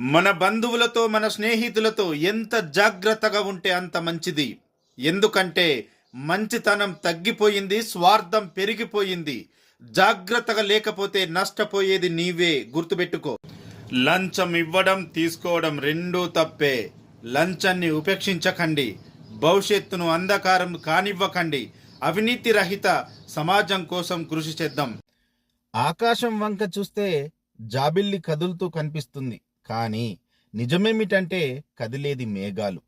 మన బంధువులతో మన స్నేహితులతో ఎంత జాగ్రత్తగా ఉంటే అంత మంచిది. ఎందుకంటే మంచితనం తగ్గిపోయింది స్వార్థం పెరిగిపోయింది. జాగ్రత్తగా లేకపోతే నష్టపోయేది నీవే గుర్తుపెట్టుకో. లంచం ఇవ్వడం తీసుకోవడం రెండూ తప్పే. లంచాన్ని ఉపేక్షించకండి. భవిష్యత్తును అంధకారం కానివ్వకండి. అవినీతి రహిత సమాజం కోసం కృషి చేద్దాం. ఆకాశం వంక చూస్తే జాబిల్లి కదులుతూ కనిపిస్తుంది. కానీ నిజమేమిటంటే కదిలేది మేఘాలు.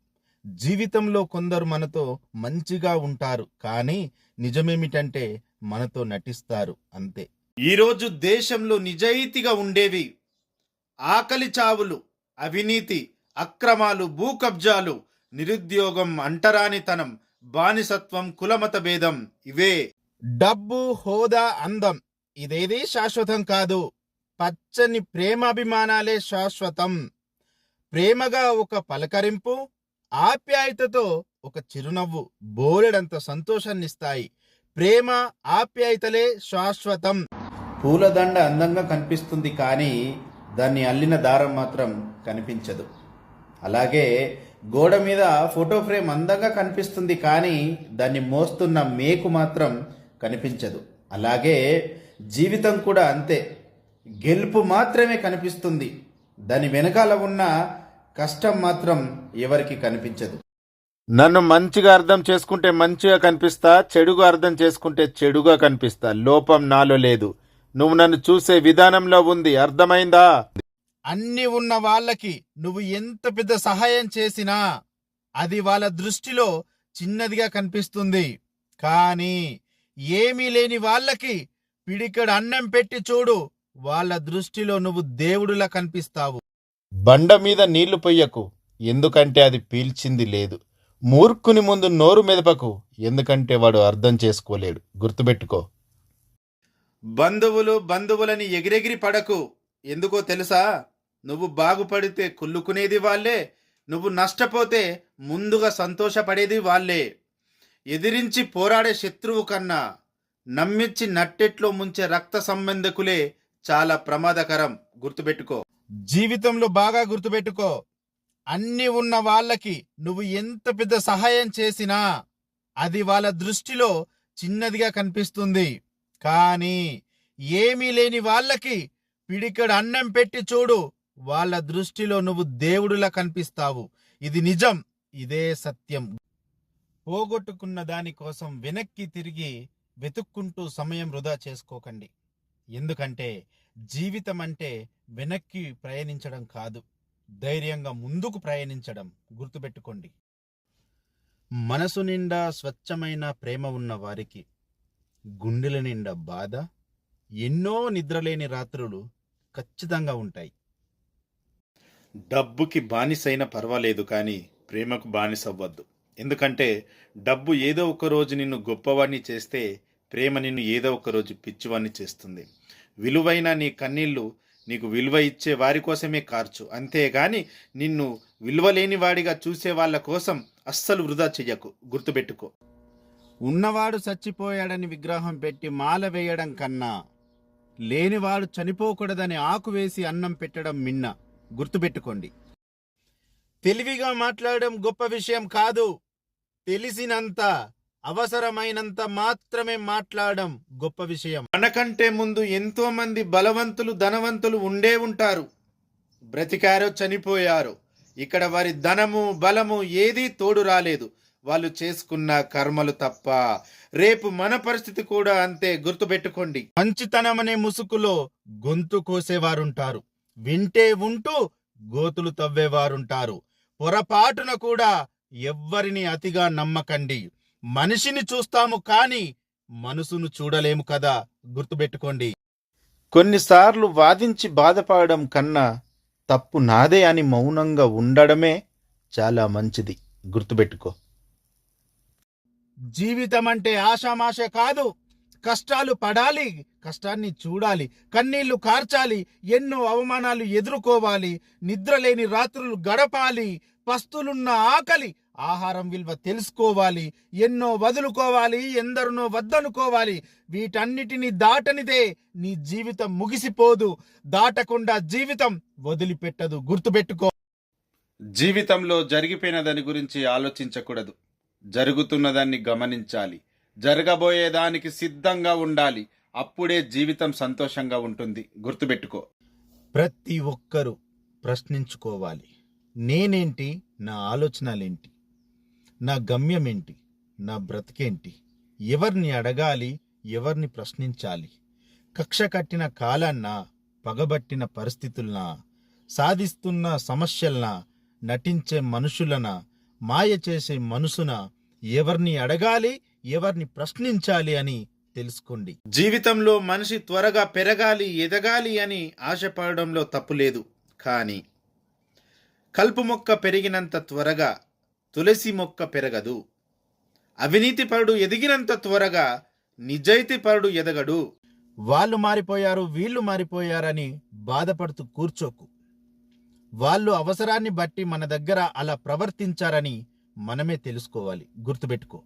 జీవితంలో కొందరు మనతో మంచిగా ఉంటారు కానీ నిజమేమిటంటే మనతో నటిస్తారు అంతే. ఈరోజు దేశంలో నిజాయితీగా ఉండేవి ఆకలి చావులు అవినీతి అక్రమాలు భూ కబ్జాలు నిరుద్యోగం అంటరానితనం బానిసత్వం కులమత భేదం ఇవే. డబ్బు హోదా అందం ఇదేదీ శాశ్వతం కాదు. పచ్చని ప్రేమాభిమానాలే శాశ్వతం. ప్రేమగా ఒక పలకరింపు ఆప్యాయతతో ఒక చిరునవ్వు బోలెడంత సంతోషాన్నిస్తాయి. ప్రేమ ఆప్యాయతలే శాశ్వతం. పూలదండ అందంగా కనిపిస్తుంది కానీ దాన్ని అల్లిన దారం మాత్రం కనిపించదు. అలాగే గోడ మీద ఫోటో ఫ్రేమ్ అందంగా కనిపిస్తుంది కానీ దాన్ని మోస్తున్న మేకు మాత్రం కనిపించదు. అలాగే జీవితం కూడా అంతే. గెలుపు మాత్రమే కనిపిస్తుంది. దాని వెనకాల ఉన్న కష్టం మాత్రం ఎవరికి కనిపించదు. నన్ను మంచిగా అర్థం చేసుకుంటే మంచిగా కనిపిస్తా చెడుగా అర్థం చేసుకుంటే చెడుగా కనిపిస్తా. లోపం నాలో లేదు. నువ్వు నన్ను చూసే విధానంలో ఉంది. అర్థమైందా? అన్ని ఉన్న వాళ్ళకి నువ్వు ఎంత పెద్ద సహాయం చేసినా అది వాళ్ళ దృష్టిలో చిన్నదిగా కనిపిస్తుంది. కానీ ఏమీ లేని వాళ్ళకి పిడికడు అన్నం పెట్టి చూడు. వాళ్ళ దృష్టిలో నువ్వు దేవుడిలా కనిపిస్తావు. బండ మీద నీళ్ళు పొయ్యకు ఎందుకంటే అది పీల్చింది లేదు. మూర్ఖుని ముందు నోరు మెదపకు ఎందుకంటే వాడు అర్థం చేసుకోలేడు. గుర్తుపెట్టుకో. బంధువులు బంధువులని ఎగిరెగిరి పడకు. ఎందుకో తెలుసా? నువ్వు బాగుపడితే కుళ్ళుకునేది వాళ్ళే నువ్వు నష్టపోతే ముందుగా సంతోషపడేది వాళ్ళే. ఎదిరించి పోరాడే శత్రువు కన్నా నమ్మించి నట్టెట్లో ముంచే రక్త సంబంధకులే చాలా ప్రమాదకరం గుర్తుపెట్టుకో. జీవితంలో బాగా గుర్తుపెట్టుకో. అన్ని ఉన్న వాళ్ళకి నువ్వు ఎంత పెద్ద సహాయం చేసినా అది వాళ్ళ దృష్టిలో చిన్నదిగా కనిపిస్తుంది. కానీ ఏమీ లేని వాళ్ళకి పిడికడు అన్నం పెట్టి చూడు వాళ్ళ దృష్టిలో నువ్వు దేవుడులా కనిపిస్తావు. ఇది నిజం ఇదే సత్యం. పోగొట్టుకున్న దానికోసం వెనక్కి తిరిగి వెతుక్కుంటూ సమయం వృధా చేసుకోకండి. ఎందుకంటే జీవితం అంటే వెనక్కి ప్రయాణించడం కాదు ధైర్యంగా ముందుకు ప్రయాణించడం గుర్తుపెట్టుకోండి. మనసు నిండా స్వచ్ఛమైన ప్రేమ ఉన్న వారికి గుండెల నిండా బాధ ఎన్నో నిద్రలేని రాత్రులు ఖచ్చితంగా ఉంటాయి. డబ్బుకి బానిసైనా పర్వాలేదు కానీ ప్రేమకు బానిసవ్వద్దు. ఎందుకంటే డబ్బు ఏదో ఒక రోజు నిన్ను గొప్పవాడిని చేస్తే ప్రేమ నిన్ను ఏదో ఒక రోజు పిచ్చివాణ్ణి చేస్తుంది. విలువైన నీ కన్నీళ్ళు నీకు విలువ ఇచ్చే వారి కోసమే కార్చు. అంతేగాని నిన్ను విలువలేని వాడిగా చూసే వాళ్ళ కోసం అస్సలు వృధా చెయ్యకు. గుర్తుపెట్టుకో. ఉన్నవాడు చచ్చిపోయాడని విగ్రహం పెట్టి మాల వేయడం కన్నా లేనివాడు చనిపోకూడదని ఆకు వేసి అన్నం పెట్టడం మిన్న. గుర్తుపెట్టుకోండి. తెలివిగా మాట్లాడడం గొప్ప విషయం కాదు. తెలిసినంత అవసరమైనంత మాత్రమే మాట్లాడడం గొప్ప విషయం. మనకంటే ముందు ఎంతో మంది బలవంతులు ధనవంతులు ఉండే ఉంటారు. బ్రతికారో చనిపోయారో ఇక్కడ వారి ధనము బలము ఏదీ తోడు రాలేదు. వాళ్ళు చేసుకున్న కర్మలు తప్ప రేపు మన పరిస్థితి కూడా అంతే గుర్తుపెట్టుకోండి. మంచితనం అనే ముసుగులో గొంతు కోసేవారుంటారు. వింటే ఉంటూ గోతులు తవ్వేవారుంటారు. పొరపాటున కూడా ఎవ్వరిని అతిగా నమ్మకండి. మనిషిని చూస్తాము కాని మనసును చూడలేము కదా గుర్తుపెట్టుకోండి. కొన్నిసార్లు వాదించి బాధపడడం కన్నా తప్పు నాదే అని మౌనంగా ఉండడమే చాలా మంచిది. గుర్తుపెట్టుకో. జీవితం అంటే ఆషామాష కాదు. కష్టాలు పడాలి కష్టాన్ని చూడాలి కన్నీళ్ళు కార్చాలి ఎన్నో అవమానాలు ఎదుర్కోవాలి నిద్రలేని రాత్రులు గడపాలి పస్తులున్న ఆకలి ఆహారం విలువ తెలుసుకోవాలి ఎన్నో వదులుకోవాలి ఎందరినో వద్దనుకోవాలి. వీటన్నిటిని దాటనిదే నీ జీవితం ముగిసిపోదు. దాటకుండా జీవితం వదిలిపెట్టదు. గుర్తుపెట్టుకో. జీవితంలో జరిగిపోయిన దాని గురించి ఆలోచించకూడదు. జరుగుతున్నదాన్ని గమనించాలి. జరగబోయే దానికి సిద్ధంగా ఉండాలి. అప్పుడే జీవితం సంతోషంగా ఉంటుంది. గుర్తుపెట్టుకో. ప్రతి ఒక్కరూ ప్రశ్నించుకోవాలి. నేనేంటి? నా ఆలోచనలేంటి? నా గమ్యమేంటి? నా బ్రతికేంటి? ఎవరిని అడగాలి? ఎవరిని ప్రశ్నించాలి? కక్ష కట్టిన కాలాన్నా పగబట్టిన పరిస్థితులనా సాధిస్తున్న సమస్యలనా నటించే మనుషులనా మాయ చేసే మనసున ఎవరిని అడగాలి? ఎవరిని ప్రశ్నించాలి అని తెలుసుకోండి. జీవితంలో మనిషి త్వరగా పెరగాలి ఎదగాలి అని ఆశపడడంలో తప్పులేదు. కానీ కలుపు మొక్క పెరిగినంత త్వరగా తులసి మొక్క పెరగదు. అవినీతి పరుడు ఎదిగినంత త్వరగా నిజాయితీ పరుడు ఎదగడు. వాళ్ళు మారిపోయారు వీళ్ళు మారిపోయారని బాధపడుతూ కూర్చోకు. వాళ్ళు అవసరాన్ని బట్టి మన దగ్గర అలా ప్రవర్తించారని మనమే తెలుసుకోవాలి. గుర్తుపెట్టుకో.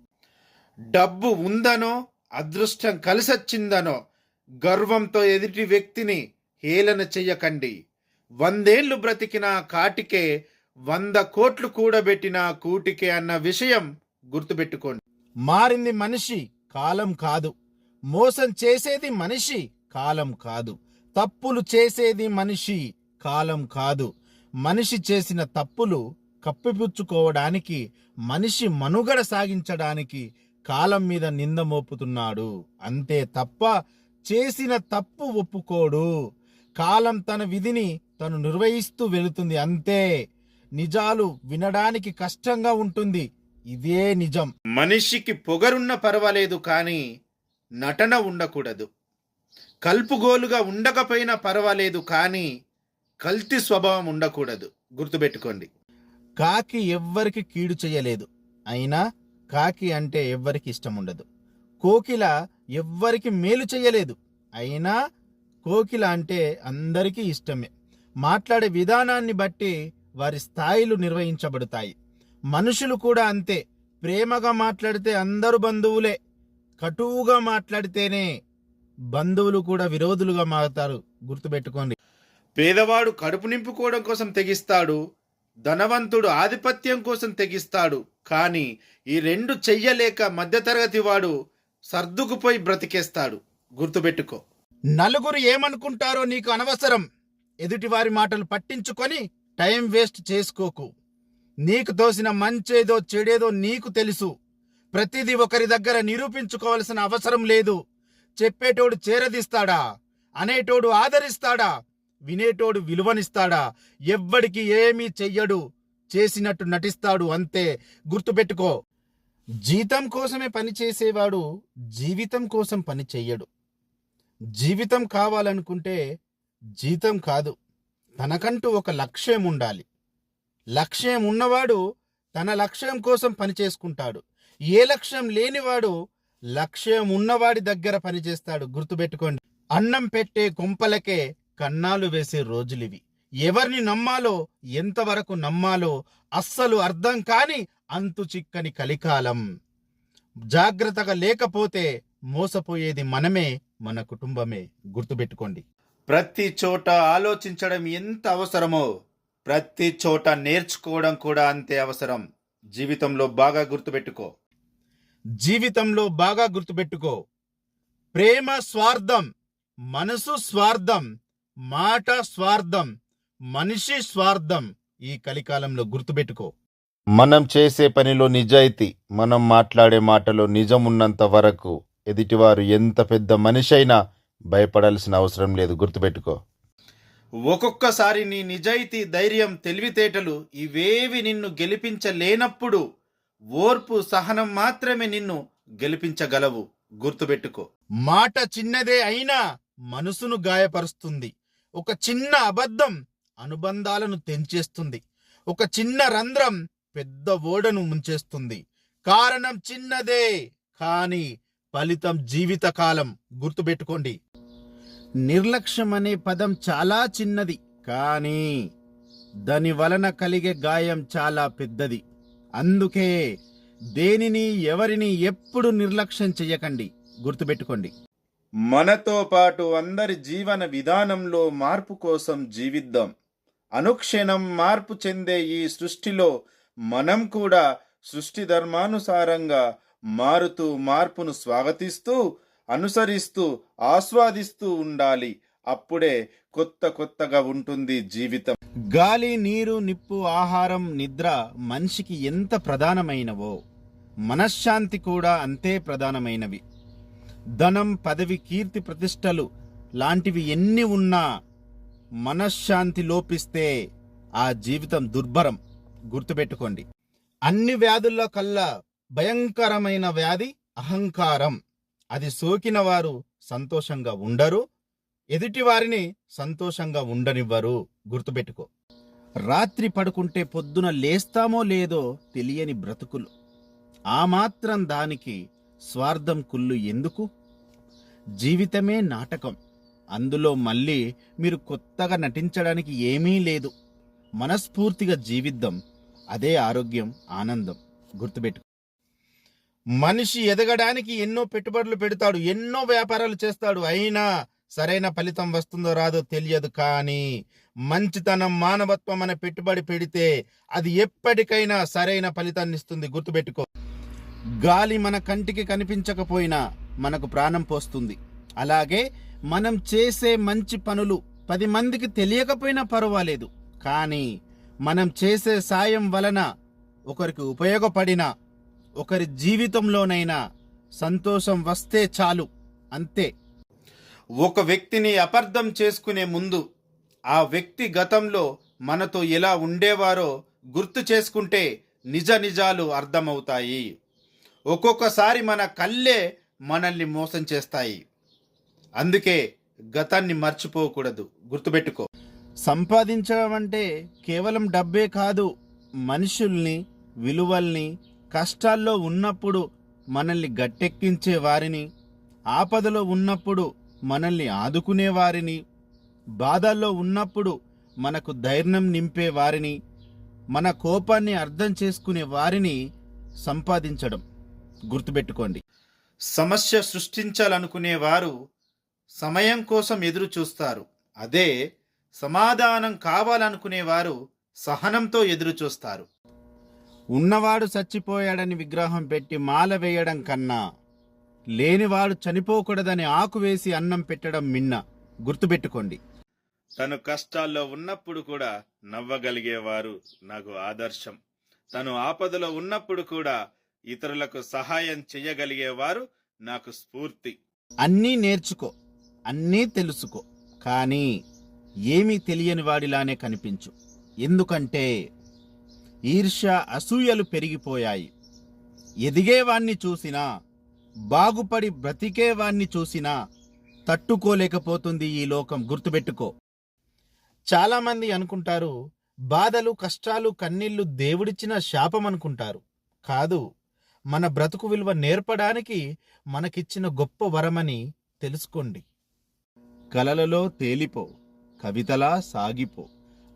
డబ్బు ఉందనో అదృష్టం కలిసొచ్చిందనో గర్వంతో ఎదుటి వ్యక్తిని హేళన చెయ్యకండి. వందేళ్ళు బ్రతికిన కాటికే వంద కోట్లు కూడబెట్టిన కూటికే అన్న విషయం గుర్తుపెట్టుకోండి. మారింది మనిషి కాలం కాదు. మోసం చేసేది మనిషి కాలం కాదు. తప్పులు చేసేది మనిషి కాలం కాదు. మనిషి చేసిన తప్పులు కప్పిపుచ్చుకోవడానికి మనిషి మనుగడ సాగించడానికి కాలం మీద నింద మోపుతున్నాడు. అంతే తప్ప చేసిన తప్పు ఒప్పుకోడు. కాలం తన విధిని తను నిర్వహిస్తూ వెళుతుంది అంతే. నిజాలు వినడానికి కష్టంగా ఉంటుంది. ఇదే నిజం. మనిషికి పొగరున్న పర్వాలేదు కానీ నటన ఉండకూడదు. కల్పుగోలుగా ఉండకపోయినా పర్వాలేదు కానీ కల్తీ స్వభావం ఉండకూడదు. గుర్తుపెట్టుకోండి. కాకి ఎవ్వరికి కీడు చేయలేదు. అయినా కాకి అంటే ఎవ్వరికి ఇష్టం ఉండదు. కోకిల ఎవ్వరికి మేలు చేయలేదు. అయినా కోకిల అంటే అందరికీ ఇష్టమే. మాట్లాడే విధానాన్ని బట్టి వారి స్థాయిలు నిర్వహించబడతాయి. మనుషులు కూడా అంతే. ప్రేమగా మాట్లాడితే అందరూ బంధువులే. కటువుగా మాట్లాడితేనే బంధువులు కూడా విరోధులుగా మారుతారు. గుర్తుపెట్టుకోండి. పేదవాడు కడుపు నింపుకోవడం కోసం తెగిస్తాడు. ధనవంతుడు ఆధిపత్యం కోసం తెగిస్తాడు. కానీ ఈ రెండు చెయ్యలేక మధ్యతరగతి వాడు సర్దుకుపోయి బ్రతికేస్తాడు. గుర్తుపెట్టుకో. నలుగురు ఏమనుకుంటారో నీకు అనవసరం. ఎదుటివారి మాటలు పట్టించుకొని టైం వేస్ట్ చేసుకోకు. నీకు తోసిన మంచేదో చెడేదో నీకు తెలుసు. ప్రతిదీ ఒకరి దగ్గర నిరూపించుకోవాల్సిన అవసరం లేదు. చెప్పేటోడు చేరదీస్తాడా? అనేటోడు ఆదరిస్తాడా? వినేటోడు విలువనిస్తాడా? ఎవ్వడికి ఏమీ చెయ్యడు. చేసినట్టు నటిస్తాడు అంతే. గుర్తుపెట్టుకో. జీతం కోసమే పని చేసేవాడు జీవితం కోసం పని చెయ్యడు. జీవితం కావాలనుకుంటే జీతం కాదు. తనకంటూ ఒక లక్ష్యం ఉండాలి లక్ష్యం ఉన్నవాడు తన లక్ష్యం కోసం పని చేసుకుంటాడు ఏ లక్ష్యం లేనివాడు లక్ష్యం ఉన్నవాడి దగ్గర పనిచేస్తాడు. గుర్తుపెట్టుకోండి. అన్నం పెట్టే కొంపలకే కన్నాలు వేసే రోజులివి. ఎవరిని నమ్మాలో ఎంతవరకు నమ్మాలో అస్సలు అర్థం కాని అంతు చిక్కని కలికాలం. జాగ్రత్తగా లేకపోతే మోసపోయేది మనమే మన కుటుంబమే. గుర్తుపెట్టుకోండి. ప్రతి చోట ఆలోచించడం ఎంత అవసరమో ప్రతి చోట నేర్చుకోవడం కూడా అంతే అవసరం. జీవితంలో బాగా గుర్తుపెట్టుకో. జీవితంలో బాగా గుర్తుపెట్టుకో. ప్రేమ స్వార్థం మనసు స్వార్థం మాట స్వార్థం మనిషి స్వార్థం ఈ కలికాలంలో గుర్తుపెట్టుకో. మనం చేసే పనిలో నిజాయితీ మనం మాట్లాడే మాటలో నిజం ఉన్నంత వరకు ఎదుటివారు ఎంత పెద్ద మనిషైనా భయపడాల్సిన అవసరం లేదు గుర్తుపెట్టుకో. ఒక్కొక్కసారి నీ నిజాయితీ ధైర్యం తెలివితేటలు ఇవేవి నిన్ను గెలిపించలేనప్పుడు ఓర్పు సహనం మాత్రమే నిన్ను గెలిపించగలవు. గుర్తుపెట్టుకో. మాట చిన్నదే అయినా మనసును గాయపరుస్తుంది. ఒక చిన్న అబద్ధం అనుబంధాలను తెంచేస్తుంది. ఒక చిన్న రంధ్రం పెద్ద ఓడను ముంచేస్తుంది. కారణం చిన్నదే కానీ ఫలితం జీవితకాలం గుర్తుపెట్టుకోండి. నిర్లక్ష్యం అనే పదం చాలా చిన్నది కానీ దాని వలన కలిగే గాయం చాలా పెద్దది. అందుకే దేనిని ఎవరిని ఎప్పుడు నిర్లక్ష్యం చెయ్యకండి గుర్తుపెట్టుకోండి. మనతో పాటు అందరి జీవన విధానంలో మార్పు కోసం జీవిద్దాం. అనుక్షణం మార్పు చెందే ఈ సృష్టిలో మనం కూడా సృష్టి ధర్మానుసారంగా మారుతూ మార్పును స్వాగతిస్తూ అనుసరిస్తూ ఆస్వాదిస్తూ ఉండాలి. అప్పుడే కొత్త కొత్తగా ఉంటుంది జీవితం. గాలి నీరు నిప్పు ఆహారం నిద్ర మనిషికి ఎంత ప్రధానమైనవో మనశ్శాంతి కూడా అంతే ప్రధానమైనవి. ధనం పదవి కీర్తి ప్రతిష్టలు లాంటివి ఎన్ని ఉన్నా మనశ్శాంతి లోపిస్తే ఆ జీవితం దుర్భరం. గుర్తుపెట్టుకోండి. అన్ని వ్యాధుల్లో కల్లా భయంకరమైన వ్యాధి అహంకారం. అది సోకిన వారు సంతోషంగా ఉండరు ఎదుటి వారిని సంతోషంగా ఉండనివ్వరు. గుర్తుపెట్టుకో. రాత్రి పడుకుంటే పొద్దున లేస్తామో లేదో తెలియని బ్రతుకులు. ఆ మాత్రం దానికి స్వార్థం కుళ్ళు ఎందుకు? జీవితమే నాటకం. అందులో మళ్ళీ మీరు కొత్తగా నటించడానికి ఏమీ లేదు. మనస్ఫూర్తిగా జీవిద్దాం. అదే ఆరోగ్యం ఆనందం. గుర్తుపెట్టుకో. మనిషి ఎదగడానికి ఎన్నో పెట్టుబడులు పెడతాడు ఎన్నో వ్యాపారాలు చేస్తాడు. అయినా సరైన ఫలితం వస్తుందో రాదో తెలియదు కానీ మంచితనం మానవత్వం అనే పెట్టుబడి పెడితే అది ఎప్పటికైనా సరైన ఫలితాన్ని ఇస్తుంది. గుర్తుపెట్టుకో గాలి మన కంటికి కనిపించకపోయినా మనకు ప్రాణం పోస్తుంది. అలాగే మనం చేసే మంచి పనులు పది మందికి తెలియకపోయినా పర్వాలేదు. కానీ మనం చేసే సాయం వలన ఒకరికి ఉపయోగపడిన ఒకరి జీవితంలోనైనా సంతోషం వస్తే చాలు అంతే. ఒక వ్యక్తిని అపార్థం చేసుకునే ముందు ఆ వ్యక్తి గతంలో మనతో ఎలా ఉండేవారో గుర్తు చేసుకుంటే నిజ నిజాలు అర్థమవుతాయి. ఒక్కొక్కసారి మన కళ్ళే మనల్ని మోసం చేస్తాయి. అందుకే గతాన్ని మర్చిపోకూడదు. గుర్తుపెట్టుకో. సంపాదించడం అంటే కేవలం డబ్బే కాదు మనుషుల్ని విలువల్ని కష్టాల్లో ఉన్నప్పుడు మనల్ని గట్టెక్కించే వారిని ఆపదలో ఉన్నప్పుడు మనల్ని ఆదుకునే వారిని బాధల్లో ఉన్నప్పుడు మనకు ధైర్యం నింపే వారిని మన కోపాన్ని అర్థం చేసుకునే వారిని సంపాదించడం. గుర్తుపెట్టుకోండి. సమస్య సృష్టించాలనుకునే వారు సమయం కోసం ఎదురు చూస్తారు. అదే సమాధానం కావాలనుకునే వారు సహనంతో ఎదురు చూస్తారు. ఉన్నవాడు చచ్చిపోయాడని విగ్రహం పెట్టి మాల వేయడం కన్నా లేనివాడు చనిపోకూడదని ఆకు వేసి అన్నం పెట్టడం మిన్న. గుర్తుపెట్టుకోండి. తను కష్టాల్లో ఉన్నప్పుడు కూడా నవ్వగలిగేవారు నాకు ఆదర్శం. తను ఆపదలో ఉన్నప్పుడు కూడా ఇతరులకు సహాయం చేయగలిగేవారు నాకు స్ఫూర్తి. అన్నీ నేర్చుకో అన్నీ తెలుసుకో కానీ ఏమీ తెలియని వాడిలానే కనిపించు. ఎందుకంటే ఈర్ష్య అసూయలు పెరిగిపోయాయి. ఎదిగేవాణ్ణి చూసినా బాగుపడి బ్రతికేవాణ్ణి చూసినా తట్టుకోలేకపోతుంది ఈ లోకం. గుర్తుపెట్టుకో. చాలామంది అనుకుంటారు బాధలు కష్టాలు కన్నీళ్ళు దేవుడిచ్చిన శాపం అనుకుంటారు కాదు మన బ్రతుకు విలువ నేర్పడానికి మనకిచ్చిన గొప్ప వరమని తెలుసుకోండి. కలలలో తేలిపో కవితలా సాగిపో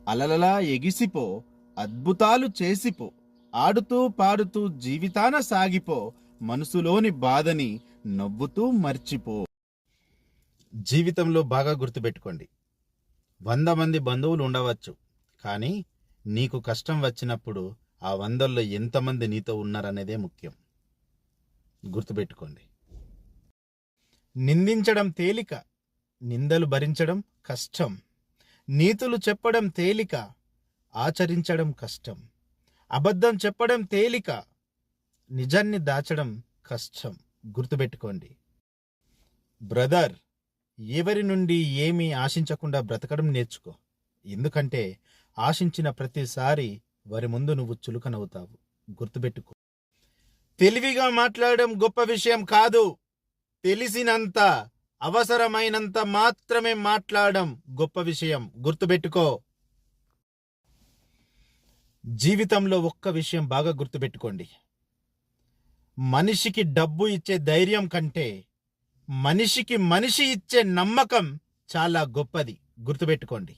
అలలలా ఎగిసిపో అద్భుతాలు చేసిపో. ఆడుతూ పాడుతూ జీవితాన సాగిపో. మనసులోని బాధని నవ్వుతూ మర్చిపో. జీవితంలో బాగా గుర్తుపెట్టుకోండి. వంద మంది బంధువులు ఉండవచ్చు. కానీ నీకు కష్టం వచ్చినప్పుడు ఆ వందల్లో ఎంతమంది నీతో ఉన్నారనేదే ముఖ్యం. గుర్తుపెట్టుకోండి. నిందించడం తేలిక. నిందలు భరించడం కష్టం. నీతులు చెప్పడం తేలిక. ఆచరించడం కష్టం. అబద్ధం చెప్పడం తేలిక నిజాన్ని దాచడం కష్టం. గుర్తుపెట్టుకోండి. బ్రదర్ ఎవరి నుండి ఏమీ ఆశించకుండా బ్రతకడం నేర్చుకో. ఎందుకంటే ఆశించిన ప్రతిసారి వారి ముందు నువ్వు చులుకనవుతావు. గుర్తుపెట్టుకో. తెలివిగా మాట్లాడడం గొప్ప విషయం కాదు. తెలిసినంత అవసరమైనంత మాత్రమే మాట్లాడడం గొప్ప విషయం. గుర్తుపెట్టుకో. జీవితంలో ఒక్క విషయం బాగా గుర్తుపెట్టుకోండి. మనిషికి డబ్బు ఇచ్చే ధైర్యం కంటే మనిషికి మనిషి ఇచ్చే నమ్మకం చాలా గొప్పది. గుర్తుపెట్టుకోండి.